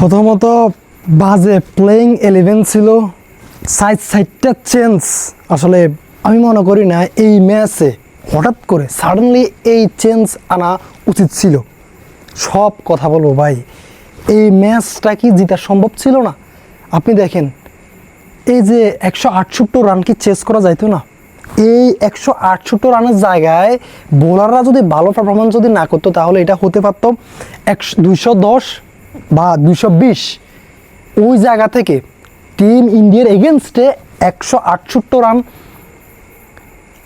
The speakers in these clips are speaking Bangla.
প্রথমত বাজে প্লেইং এলেভেন ছিল। সাইড সাইডটা চেঞ্জ আসলে আমি মনে করি না এই ম্যাচে হঠাৎ করে সাডেনলি এই চেঞ্জ আনা উচিত ছিল। সব কথা বলব ভাই, এই ম্যাচটা কি জিতা সম্ভব ছিল না? আপনি দেখেন, এই যে একশো আটষট্টি রান কি চেস করা যাইতো না? এই একশো আটষট্টি রানের জায়গায় বোলাররা যদি ভালো পারফরমেন্স যদি না করতো, তাহলে এটা হতে পারতো একশো দুইশো দশ বা দুইশো বিশ, ওই জায়গা থেকে টিম ইন্ডিয়ার এগেনস্টে একশো আটষট্টি রান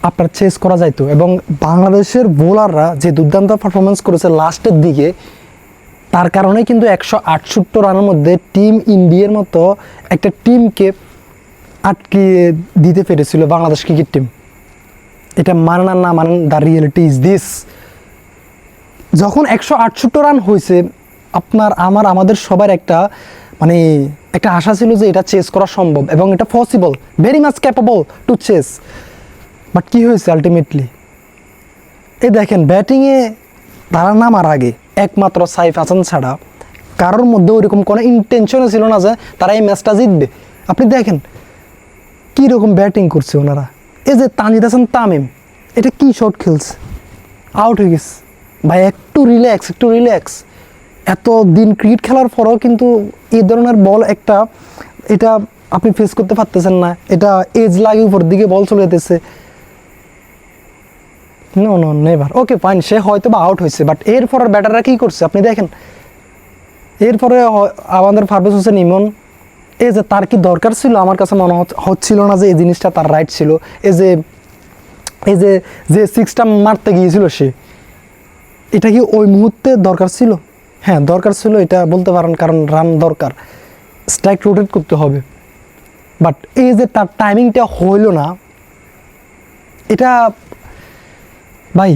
আপনার চেস করা যাইতো। এবং বাংলাদেশের বোলাররা যে দুর্দান্ত পারফরমেন্স করেছে লাস্টের দিকে, তার কারণে কিন্তু একশো আটষট্টি রানের মধ্যে টিম ইন্ডিয়ার মতো একটা টিমকে আটকিয়ে দিতে পেরেছিল বাংলাদেশ ক্রিকেট টিম এটা মানেন আর না মানেন দ্য রিয়েলিটি ইজ দিস যখন একশো আটষট্টি রান হয়েছে আপনার, আমার, আমাদের সবার একটা মানে একটা আশা ছিল যে এটা চেস করা সম্ভব এবং এটা possible very much capable to chase but কী হয়েছে আলটিমেটলি এই দেখেন ব্যাটিংয়ে তারা নামার আগে একমাত্র সাইফ হাসান ছাড়া কারোর মধ্যে ওইরকম কোনো ইন্টেনশনও ছিল না যে তারা এই ম্যাচটা জিতবে। আপনি দেখেন কী রকম ব্যাটিং করছে ওনারা। এই যে তানজিদ হাসান তামিম, এটা কী শট খেলছে? আউট হয়ে গেছে। ভাই, একটু রিল্যাক্স একটু রিল্যাক্স এত দিন ক্রিকেট খেলার পরেও কিন্তু এই ধরনের বল একটা, এটা আপনি ফেস করতে পারতেছেন না। এটা এজ লাগে উপর দিকে বল চলে যেতেছে। No no never okay fine সে হয়তো বা আউট হয়েছে বাট এরপরের ব্যাটাররা কী করছে? আপনি দেখেন, এরপরে আমাদের ফারবেজ হোসেন ইমন, এই যে তার কি দরকার ছিল? আমার কাছে মনে হচ্ছ- হচ্ছিল না যে এই জিনিসটা তার রাইট ছিল। এই যে এই যে যে সিক্সটা মারতে গিয়েছিল সে, এটা কি ওই মুহূর্তে দরকার ছিল? হ্যাঁ দরকার ছিল এটা বলতে পারেন কারণ রান দরকার। স্ট্রাইক রোটেট করতে হবে। বাট এই যে তার টাইমিংটা হইল না, এটা ভাই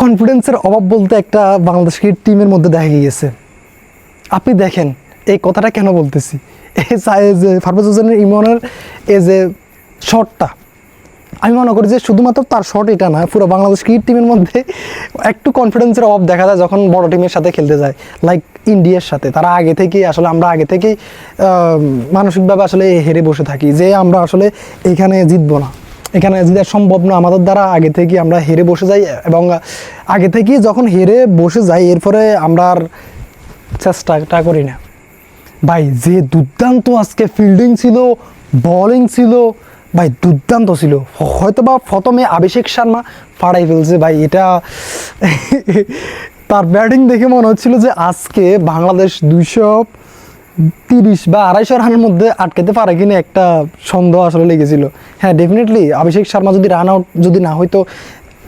কনফিডেন্সের অভাব বলতে একটা বাংলাদেশ ক্রিকেট টিমের মধ্যে দেখা গিয়েছে। আপনি দেখেন, এই কথাটা কেন বলতেছি? এই যে ফারবাজ হোসেনের ইমনের এই যে শটটা আমি মনে করি যে শুধুমাত্র তার শট এটা না, পুরো বাংলাদেশ ক্রিকেট টিমের মধ্যে একটু কনফিডেন্সের অভাব দেখা যায় যখন বড় টিমের সাথে খেলতে যায়। লাইক ইন্ডিয়ার সাথে। তারা আগে থেকেই, আসলে আমরা আগে থেকেই মানসিকভাবে আসলে হেরে বসে থাকি যে আমরা আসলে এখানে জিতবো না। এখানে জিতা সম্ভব না। আমাদের দ্বারা আগে থেকে আমরা হেরে বসে যাই এবং আগে থেকেই যখন হেরে বসে যাই, এরপরে আমরা আর চেষ্টাটা করি না। ভাই, যে দুর্দান্ত আজকে ফিল্ডিং ছিল বলিং ছিল ভাই, দুর্দান্ত ছিল। হয়তো বা প্রথমে অভিষেক শর্মা ফাড়াই ফেলছে ভাই, এটা তার ব্যাটিং দেখে মনে হচ্ছিল যে আজকে বাংলাদেশ দুইশো তিরিশ বা আড়াইশো রানের মধ্যে আটকাতে পারে কিনা একটা সন্দেহ আসলে লেগেছিল। হ্যাঁ ডেফিনেটলি অভিষেক শর্মা যদি রান আউট যদি না হইতো,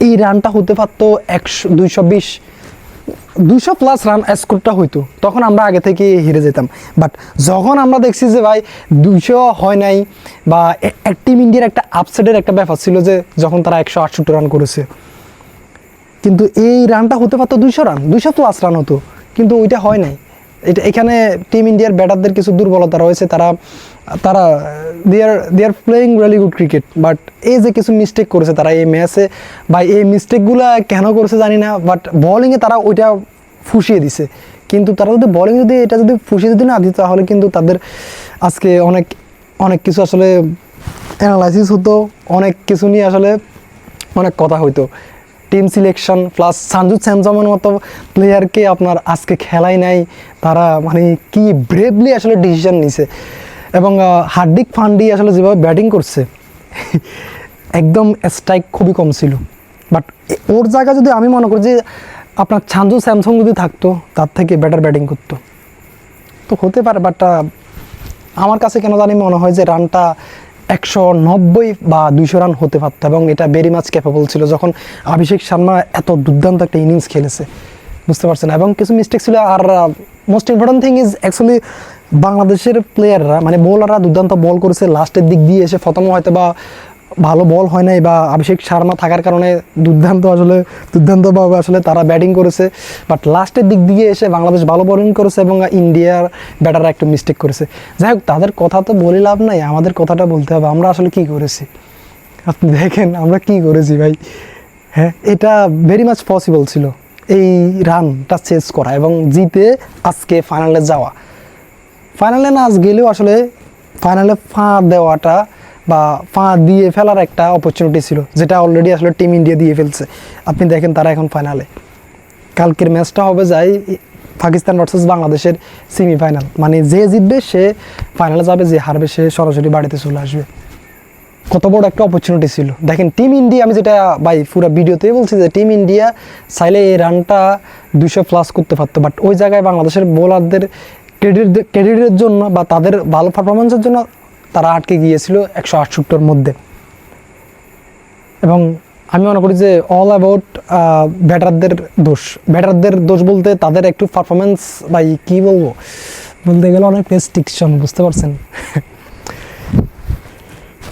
এই রানটা হতে পারতো একশো, দুইশো বিশ দুইশো প্লাস রান স্কোরটা হইতো, তখন আমরা আগে থেকে হেরে যেতাম। বাট যখন আমরা দেখছি যে ভাই দুইশো হয় নাই বা এক টিম ইন্ডিয়ার একটা আপসেটের একটা ব্যাপার ছিল যে যখন তারা একশো আটষট্টি রান করেছে। কিন্তু এই রানটা হতে পারতো দুশো রান দুইশো প্লাস রান হতো, কিন্তু ওইটা হয় নাই। এটা এখানে টিম ইন্ডিয়ার ব্যাটারদের কিছু দুর্বলতা রয়েছে। তারা তারা they are they are playing really good cricket but এই যে কিছু মিস্টেক করেছে তারা এই ম্যাচে বা এই মিস্টেকগুলো কেন করেছে জানি না বাট বলিংয়ে তারা ওইটা ফুসিয়ে দিছে। কিন্তু তারা যদি বলিং যদি এটা যদি ফুসিয়ে যদি না দিত, তাহলে কিন্তু তাদের আজকে অনেক অনেক কিছু আসলে অ্যানালাইসিস হতো, অনেক কিছু নিয়ে আসলে অনেক কথা হইতো। টিম সিলেকশন প্লাস সানজু স্যামসমের মতো প্লেয়ারকে আপনার আজকে খেলাই নাই। তারা মানে কি ব্রেভলি আসলে ডিসিশন নিছে। এবং হার্দিক পান্ডি আসলে যেভাবে ব্যাটিং করছে, একদম স্ট্রাইক খুবই কম ছিল। বাট ওর জায়গায় যদি আমি মনে করি যে আপনার সানজু স্যামসং যদি থাকতো, তার থেকে ব্যাটার ব্যাটিং করতো। তো হতে পারে বাট আমার কাছে কেন জানি মনে হয় যে রানটা একশো নব্বই বা দুইশো রান হতে পারতো এবং এটা ভেরি মাছ ক্যাপেবল ছিল যখন অভিষেক শর্মা এত দুর্দান্ত একটা ইনিংস খেলেছে। বুঝতে পারছেন? এবং কিছু মিস্টেক ছিল আর most important thing is actually বাংলাদেশের প্লেয়াররা মানে বোলাররা দুর্দান্ত বল করেছে লাস্টের দিক দিয়ে এসে প্রথমে হয়তো বা ভালো বল হয় নাই বা অভিষেক শর্মা থাকার কারণে দুর্দান্ত আসলে, দুর্দান্তভাবে আসলে তারা ব্যাটিং করেছে। বাট লাস্টের দিক দিয়ে এসে বাংলাদেশ ভালো বোলিং করেছে এবং ইন্ডিয়ার ব্যাটাররা একটু মিস্টেক করেছে। যাই হোক, তাদের কথা তো বলে লাভ নাই, আমাদের কথাটা বলতে হবে, আমরা আসলে কি করেছি? আপনি দেখেন, আমরা কি করেছি ভাই? হ্যাঁ এটা ভেরি মাচ পসিবল ছিল। এই রানটা চেস করা এবং জিতে আজকে ফাইনালে যাওয়া। ফাইনালে না আজ গেলেও আসলে ফাইনালে ফা দেওয়াটা বা ফা দিয়ে ফেলার একটা অপরচুনিটি ছিল, যেটা অলরেডি আসলে টিম ইন্ডিয়া দিয়ে ফেলছে। আপনি দেখেন তারা এখন ফাইনালে কালকের ম্যাচটা হবে যাই পাকিস্তান ভার্সেস বাংলাদেশের সেমিফাইনাল মানে যে জিতবে, সে ফাইনালে যাবে, যে হারবে, সে সরাসরি বাড়িতে চলে আসবে। কত বড় একটা অপরচুনিটি ছিল। দেখেন টিম ইন্ডিয়া আমি যেটা ভাই পুরো ভিডিওতেই বলছি যে টিম ইন্ডিয়া চাইলে এই রানটা দুশো প্লাস করতে পারতো। বাট ওই জায়গায় বাংলাদেশের বোলারদের ক্রেডিট ক্রেডিটের জন্য বা তাদের ভালো পারফরমেন্সের জন্য তারা আটকে গিয়েছিল একশো আটষট্টির মধ্যে। এবং আমি মনে করি যে অল অ্যাবাউট ব্যাটারদের দোষ। ব্যাটারদের দোষ বলতে তাদের একটু পারফরমেন্স বা কী বলব? বলতে গেলে অনেক রেস্ট্রিকশন বুঝতে পারছেন?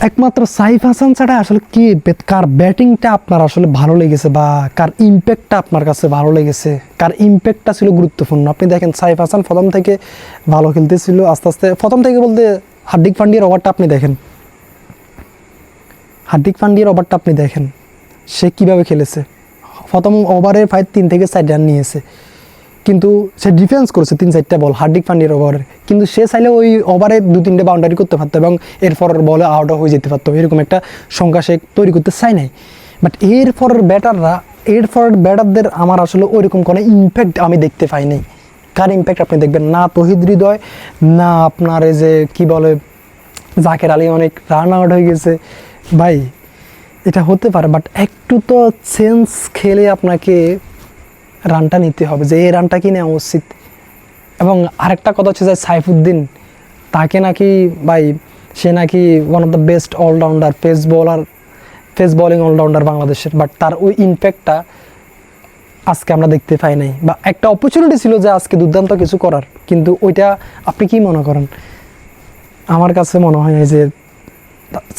একমাত্র সাইফ হাসান ছাড়া আসলে কি কার ব্যাটিংটা আপনার আসলে ভালো লেগেছে বা কার ইম্প্যাক্টটা আপনার কাছে ভালো লেগেছে? কার ইম্প্যাক্টটা ছিল গুরুত্বপূর্ণ? আপনি দেখেন, সাইফ হাসান প্রথম থেকে ভালো খেলতেছিল, আস্তে আস্তে, প্রথম থেকে বলতে হার্দিক পান্ডিয়ার ওভারটা আপনি দেখেন। হার্দিক পান্ডিয়ার ওভারটা আপনি দেখেন, সে কীভাবে খেলেছে। প্রথম ওভারে ফাইভ তিন থেকে চার রান নিয়েছে। কিন্তু সে ডিফেন্স করেছে তিন চারটা বল হার্দিক পান্ডিয়ার ওভারে। কিন্তু সে চাইলে ওই ওভারে দু তিনটে বাউন্ডারি করতে পারতো এবং এরপর বলে আউট হয়ে যেতে পারতো। এরকম একটা সংখ্যা সে তৈরি করতে চাই নাই। বাট এরপরের ব্যাটাররা এরপরের ব্যাটারদের আমার আসলে ওইরকম কোনো ইম্প্যাক্ট আমি দেখতে পাই নাই। কার ইম্প্যাক্ট আপনি দেখবেন? না তহিদ হৃদয়, না আপনার এই যে কি বলে, জাকের আলী অনেক রান আউট হয়ে গেছে। ভাই, এটা হতে পারে বাট একটু তো সেন্স খেলে আপনাকে রানটা নিতে হবে যে এই রানটা কি নেওয়া উচিত। এবং আরেকটা কথা হচ্ছে যে সাইফুদ্দিন, তাকে নাকি, ভাই, সে নাকি one of the best allrounder pace bowler pace bowling allrounder বাংলাদেশের বাট তার ওই ইম্প্যাক্টটা আজকে আমরা দেখতে পাই নাই। বা একটা অপরচুনিটি ছিল যে আজকে দুর্দান্ত কিছু করার, কিন্তু ওইটা আপনি কি মনে করেন? আমার কাছে মনে হয় যে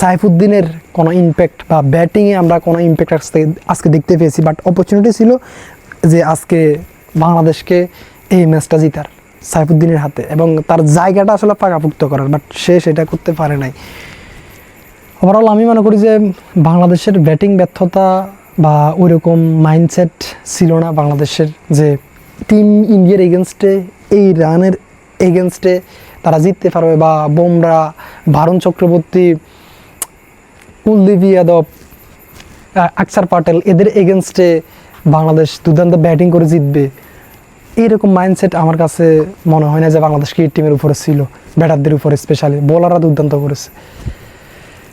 সাইফুদ্দিনের কোনো ইম্প্যাক্ট বা ব্যাটিংয়ে আমরা কোনো ইম্প্যাক্ট আজকে আজকে দেখতে পেয়েছি বাট অপরচুনিটি ছিল যে আজকে বাংলাদেশকে এই ম্যাচটা জিতার সাইফুদ্দিনের হাতে। এবং তার জায়গাটা আসলে পাকাপুক্ত করার বাট সে সেটা করতে পারে নাই। ওভারঅল আমি মনে করি যে বাংলাদেশের ব্যাটিং ব্যর্থতা বা ওইরকম মাইন্ডসেট ছিল না বাংলাদেশের যে টিম ইন্ডিয়ার এগেনস্টে এই রানের এগেনস্টে তারা জিততে পারবে বা বোমরা ভারুণ চক্রবর্তী, কুলদীপ যাদব আকসার পাটেল, এদের এগেনস্টে বাংলাদেশ দুর্দান্ত ব্যাটিং করে জিতবে। এইরকম মাইন্ডসেট আমার কাছে মনে হয় না যে বাংলাদেশ ক্রিকেট টিমের উপরে ছিল ব্যাটারদের উপরে স্পেশালি বোলাররা দুর্দান্ত করেছে।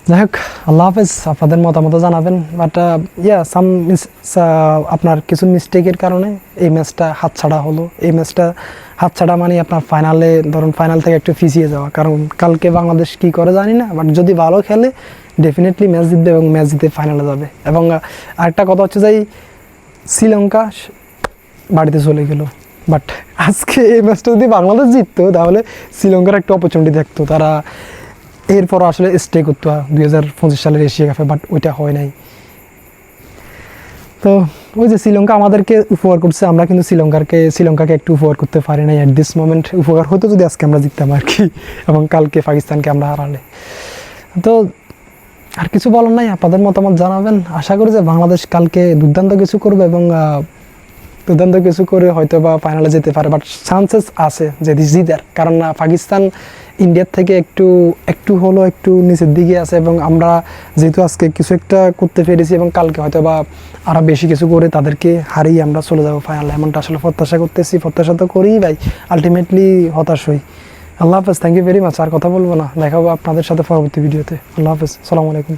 যাই হোক আল্লাহ হাফেজ আপনাদের মতামত জানাবেন বাট ইয়া সাম আপনার কিছু মিস্টেকের কারণে এই ম্যাচটা হাতছাড়া হলো। এই ম্যাচটা হাতছাড়া মানে আপনার ফাইনালে ধরুন ফাইনাল থেকে একটু পিছিয়ে যাওয়া। কারণ কালকে বাংলাদেশ কি করে জানি না বাট যদি ভালো খেলে ডেফিনেটলি ম্যাচ জিতবে এবং ম্যাচ জিতে ফাইনালে যাবে। এবং আহ, আরেকটা কথা হচ্ছে যে এই শ্রীলঙ্কা বাড়িতে চলে গেল। বাট আজকে এই ম্যাচটা যদি বাংলাদেশ জিততো তাহলে শ্রীলঙ্কার একটা অপরচুনিটি দেখতো তারা এরপর আসলে স্টে করতো দুই হাজার পঁচিশ সালের এশিয়া কাপে বাট ওইটা হয় নাই। তো ওই যে শ্রীলঙ্কা আমাদেরকে উপহার করছে, আমরা কিন্তু শ্রীলঙ্কারকে, শ্রীলঙ্কাকে একটু উপহার করতে পারি নাই। অ্যাট দিস মোমেন্ট উপকার হতো যদি আজকে আমরা জিততাম আর কি, এবং কালকে পাকিস্তানকে আমরা হারালে। তো আর কিছু বলার নাই, আপনাদের মতামত জানাবেন। আশা করি যে বাংলাদেশ কালকে দুর্দান্ত কিছু করবে এবং দুর্দান্ত কিছু করে হয়তো বা ফাইনালে যেতে পারে বাট চান্সেস আছে যে জিতার কারণ না পাকিস্তান ইন্ডিয়ার থেকে একটু একটু হলো একটু নিচের দিকে আছে এবং আমরা যেহেতু আজকে কিছু একটা করতে পেরেছি এবং কালকে হয়তো বা আরও বেশি কিছু করে তাদেরকে হারিয়ে আমরা চলে যাব ফাইনালে এমনটা আসলে প্রত্যাশা করতেছি, প্রত্যাশা তো করিই ভাই আলটিমেটলি হতাশ হই। আল্লাহ হাফেজ থ্যাংক ইউ ভেরি মাচ আর কথা বলব না, দেখাবো আপনাদের সাথে পরবর্তী ভিডিওতে আল্লাহ হাফেজ সালামু আলাইকুম।